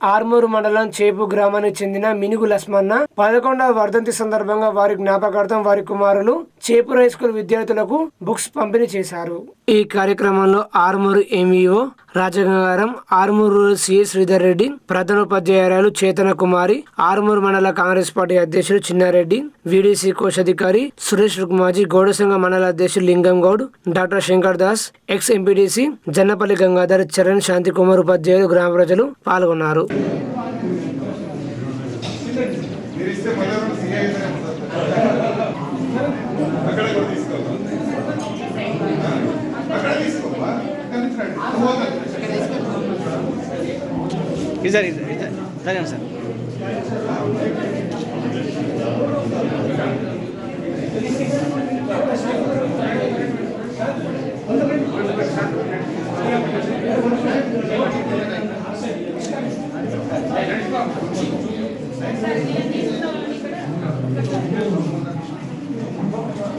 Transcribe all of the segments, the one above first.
ఆర్మూరు మండలం చేపు గ్రామానికి చెందిన మినుగు లస్మన్న పదకొండవ వర్ధంతి సందర్భంగా వారి జ్ఞాపకార్థం వారి కుమారులు చేపు హై స్కూల్ విద్యార్థులకు బుక్స్ పంపిణీ చేశారు. ఈ కార్యక్రమంలో ఆర్మూరు ఎంఈఓ రాజగంగారం ఆర్మూరు సిఎస్ శ్రీధర్ రెడ్డి ప్రధానోపాధ్యాయురాలు చేతన కుమారి ఆర్మూరు మండల కాంగ్రెస్ పార్టీ అధ్యక్షులు చిన్నారెడ్డి విడిసి కోశాధికారి సురేష్ రుక్మాజీ గౌడసంఘ మండల అధ్యక్షులు Lingam Goud doctor Shankar Das ex MPDC Jannapalli Gangadhar Charan Shanti Kumar ఉపాధ్యాయులు గ్రామ ప్రజలు పాల్గొన్నారు. మీరు ఇస్తే మళ్ళీ ఎవరైనా అక్కడ కూడా తీసుకోవాలి అక్కడ సార్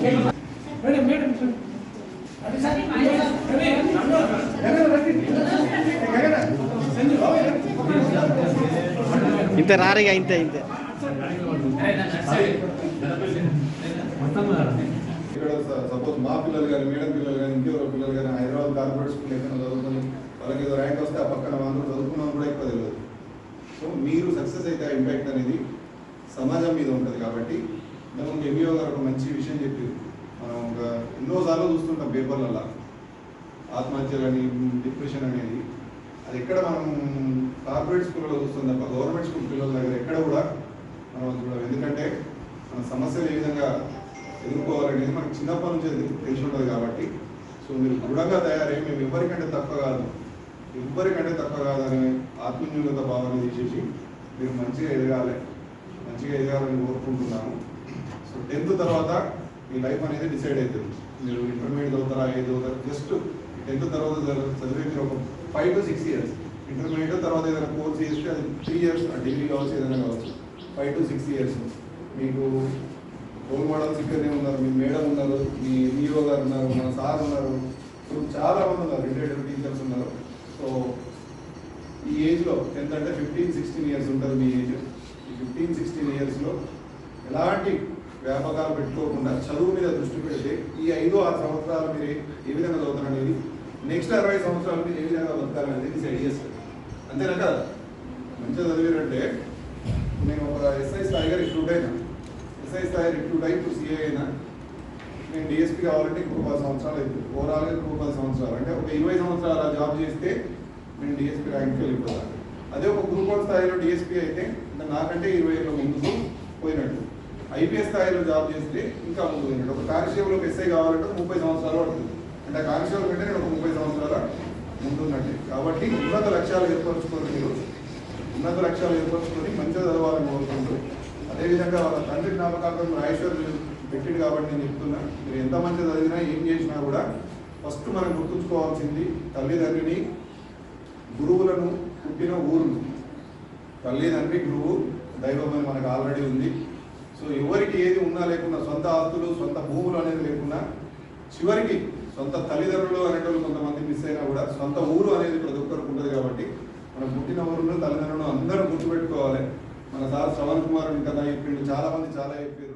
ఇది ఇది- జరగండి సార్ ఇంత రారిగా ఇంతే. ఇంతే ఇక్కడ సపోజ్ మా పిల్లలు కానీ మేడం పిల్లలు కానీ ఇంకెవరో పిల్లలు కానీ హైదరాబాద్ కార్పొరేట్ స్కూల్ ఎక్కడ చదువుతుంది? వాళ్ళకి ఏదో ర్యాంక్ వస్తే ఆ పక్కన వాళ్ళు చదువుకున్నాం కూడా ఎక్కువ తెలియదు. సో మీరు సక్సెస్ అయితే ఆ ఇంపాక్ట్ అనేది సమాజం మీద ఉంటుంది కాబట్టి మేము ఎంఈఓ గారు ఒక మంచి విషయం చెప్పారు. మనం ఒక ఎన్నోసార్లు చూస్తుంటాం పేపర్లలో. ఆత్మహత్యలని డిప్రెషన్ అనేది. అది ఎక్కడ మనం కార్పొరేట్ స్కూల్లో చూస్తాం తప్ప గవర్నమెంట్ స్కూల్ పిల్లల దగ్గర ఎక్కడ కూడా మనం చూడాలి. ఎందుకంటే మన సమస్యలు ఏ విధంగా ఎదుర్కోవాలనేది మనకు చిన్నప్పటి నుంచి తెలిసి ఉంటుంది కాబట్టి. సో మీరు దృఢంగా తయారై మేము ఎవరికంటే తక్కువ కాదు ఎవరికంటే తక్కువ కాదని ఆత్మన్యూనత భావన తీసేసి మీరు మంచిగా ఎదగాలి. మంచిగా ఎదగాలని కోరుకుంటున్నాము. సో టెన్త్ తర్వాత మీ లైఫ్ అనేది డిసైడ్ అవుతుంది మీరు ఇంటర్మీడియట్ చదువుతారా ఏది జస్ట్ టెన్త్ తర్వాత చదివే మీరు ఒక five to six years intermediate తర్వాత ఏదైనా కోర్స్ చేస్తే అది త్రీ ఇయర్స్ డిగ్రీ కావచ్చు ఏదైనా కావచ్చు. ఫైవ్ టు సిక్స్ ఇయర్స్ మీకు రోల్ మోడల్స్ ఇక్కడనే ఉన్నారు? మీ మేడం ఉన్నారు మీ ఈఓ గారు ఉన్నారు మన సార్ ఉన్నారు. సో చాలా మంది ఉన్నారు రిటైర్డ్ టీచర్స్ ఉన్నారు. సో ఈ ఏజ్లో టెన్త్ అంటే ఫిఫ్టీన్ సిక్స్టీన్ ఇయర్స్ ఉంటుంది మీ ఏజ్ ఈ ఫిఫ్టీన్ సిక్స్టీన్ ఇయర్స్లో ఎలాంటి వ్యాపకాలు పెట్టుకోకుండా చదువు మీద దృష్టి పెడితే ఈ ఐదు ఆరు సంవత్సరాలు మీరు ఏ విధంగా చదువుతారనేది? నెక్స్ట్ అరవై సంవత్సరాలు మీరు ఏ విధంగా బతకాలనేది డిసైడ్ చేస్తారు అంతేనా కదా? మంచిగా చదివారంటే నేను ఒక ఎస్ఐ స్థాయిగా రిక్రూట్ అయినా ఎస్ఐ స్థాయి రిక్రూట్ అయి ఇప్పుడు సిఏ అయినా నేను డిఎస్పీ కావాలంటే ఇంకొక పది సంవత్సరాలు అవుతుంది ఓవరాల్గా ఇంకొక పది సంవత్సరాలు. అంటే ఒక ఇరవై సంవత్సరాల జాబ్ చేస్తే నేను డిఎస్పీ ర్యాంక్కి వెళ్ళిపోతాను అదే ఒక గ్రూప్ వన్ స్థాయిలో డిఎస్పీ అయితే నాకంటే ఇరవై ఏళ్ళ ముందుకు పోయినట్టు. ఐపీఎస్ స్థాయిలో జాబ్ చేస్తే ఇంకా ముందు ఒక కానిస్టేబుల్కి ఎస్ఐ కావాలంటే ముప్పై సంవత్సరాలు పడుతుంది. అంటే ఆ కానిస్టేబుల్ కంటే నేను ఒక ముప్పై సంవత్సరాల ముందుందండి కాబట్టి ఉన్నత లక్ష్యాలు ఏర్పరచుకొని మీరు ఉన్నత లక్ష్యాలు ఏర్పరచుకొని మంచిగా చదవాలని కోరుకుంటూ అదేవిధంగా వాళ్ళ తండ్రి జ్ఞాపకార్థం రాజేశ్వర్ పెట్టిండు కాబట్టి నేను చెప్తున్నా మీరు ఎంత మంచి చదివినా ఏం చేసినా కూడా ఫస్ట్ మనం గుర్తుంచుకోవాల్సింది తల్లిదండ్రిని గురువులను పుట్టిన ఊరును తల్లిదండ్రి గురువు దైవం మనకు ఆల్రెడీ ఉంది. సో ఎవరికి ఏది ఉన్నా లేకున్నా సొంత ఆస్తులు సొంత భూములు అనేది లేకున్నా చివరికి సొంత తల్లిదండ్రులు అనేటోళ్ళు కొంతమంది మిస్ అయినా కూడా సొంత ఊరు అనేది ప్రతి ఒక్కరికి ఉంటుంది కాబట్టి మనం పుట్టిన ఊరులో తల్లిదండ్రులను అందరూ గుర్తుపెట్టుకోవాలి. మన సార్ శ్రవణ్ కుమార్ కథ చెప్పిండు చాలా మంది చాలా చెప్పారు.